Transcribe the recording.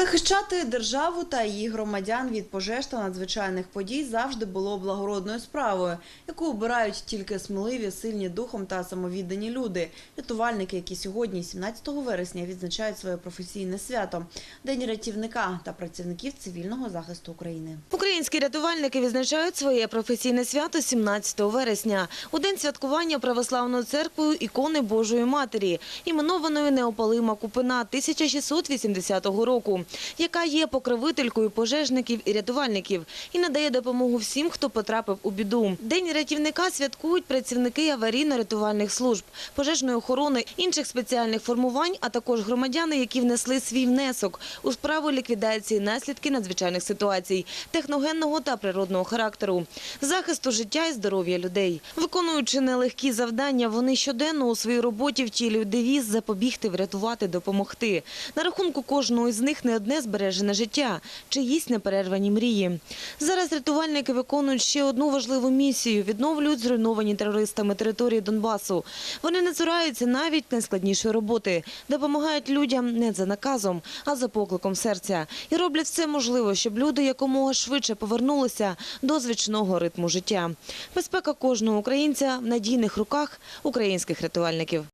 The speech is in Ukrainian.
Захищати державу та її громадян від пожеж та надзвичайних подій завжди було благородною справою, яку обирають тільки сміливі, сильні духом та самовіддані люди. Рятувальники, які сьогодні, 17 вересня, відзначають своє професійне свято День рятівника та працівників цивільного захисту України. Українські рятувальники відзначають своє професійне свято 17 вересня. У день святкування православною церквою ікони Божої Матері, іменованої Неопалима Купина 1680 року, яка є покровителькою пожежників і рятувальників і надає допомогу всім, хто потрапив у біду. День рятівника святкують працівники аварійно-рятувальних служб, пожежної охорони, інших спеціальних формувань, а також громадяни, які внесли свій внесок у справу ліквідації наслідків надзвичайних ситуацій, техногенного та природного характеру, захисту життя і здоров'я людей. Виконуючи нелегкі завдання, вони щоденно у своїй роботі втілюють девіз запобігти, врятувати, допомогти. На рахунку кожного з них не одне збережене життя, чиїсь неперервані мрії. Зараз рятувальники виконують ще одну важливу місію – відновлюють зруйновані терористами території Донбасу. Вони не цураються навіть найскладнішої роботи, допомагають людям не за наказом, а за покликом серця. І роблять все можливе, щоб люди якомога швидше повернулися до звичного ритму життя. Безпека кожного українця в надійних руках українських рятувальників.